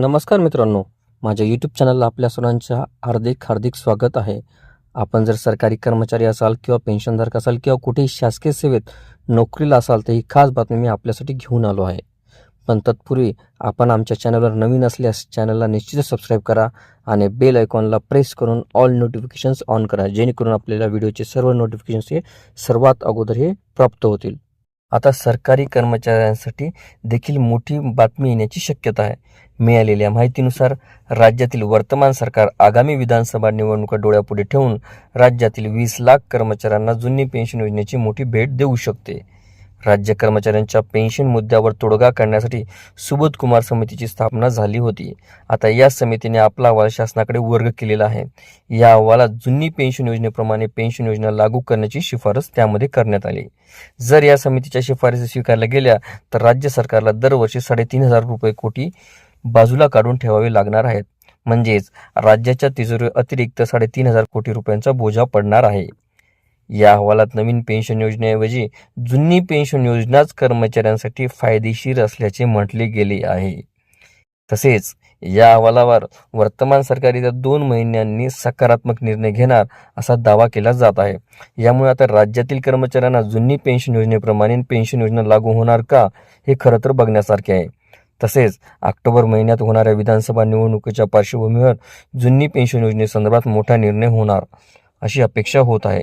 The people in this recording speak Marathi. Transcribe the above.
नमस्कार मित्रांनो माझ्या यूट्यूब चॅनलला आपल्या सर्वांच्या हार्दिक हार्दिक स्वागत आहे. आपण जर सरकारी कर्मचारी असाल किंवा पेन्शनधारक असाल किंवा कुठेही शासकीय सेवेत नोकरीला असाल तर ही खास बातमी मी आपल्यासाठी घेऊन आलो आहे. पण तत्पूर्वी आपण आमच्या चॅनलवर नवीन असल्यास चॅनलला निश्चितच सबस्क्राईब करा आणि बेल आयकॉनला प्रेस करून ऑल नोटिफिकेशन्स ऑन करा जेणेकरून आपल्याला व्हिडिओचे सर्व नोटिफिकेशन्स हे सर्वात अगोदर हे प्राप्त होतील. आता सरकारी कर्मचाऱ्यांसाठी देखील मोठी बातमी येण्याची शक्यता आहे. मिळालेल्या माहितीनुसार राज्यातील वर्तमान सरकार आगामी विधानसभा निवडणुका डोळ्यापुढे ठेवून राज्यातील वीस लाख कर्मचाऱ्यांना जुनी पेन्शन योजनेची मोठी भेट देऊ शकते. राज्य कर्मचाऱ्यांच्या पेन्शन मुद्द्यावर तोडगा काढण्यासाठी सुबोध कुमार समितीची स्थापना झाली होती. आता या समितीने आपला अहवाल शासनाकडे वर्ग केलेला आहे. या अहवालात जुनी पेन्शन योजनेप्रमाणे पेन्शन योजना लागू करण्याची शिफारस त्यामध्ये करण्यात आली. जर या समितीच्या शिफारसी स्वीकारल्या गेल्या तर राज्य सरकारला दरवर्षी साडेतीन हजार रुपये कोटी बाजूला काढून ठेवावे लागणार आहेत. म्हणजेच राज्याच्या तिजोरी अतिरिक्त साडेतीन हजार कोटी रुपयांचा बोजा पडणार आहे. या अहवालात नवीन पेन्शन योजनेऐवजी जुनी पेन्शन योजनाच कर्मचाऱ्यांसाठी फायदेशीर असल्याचे म्हटले गेले आहे. तसेच या अहवालावर वर्तमान सरकार येत्या दोन महिन्यांनी सकारात्मक निर्णय घेणार असा दावा केला जात आहे. यामुळे आता राज्यातील कर्मचाऱ्यांना जुनी पेन्शन योजनेप्रमाणे पेन्शन योजना लागू होणार का हे खरं तर बघण्यासारखे आहे. तसेच ऑक्टोबर महिन्यात होणाऱ्या विधानसभा निवडणुकीच्या पार्श्वभूमीवर जुनी पेन्शन योजनेसंदर्भात मोठा निर्णय होणार अशी अपेक्षा होत आहे.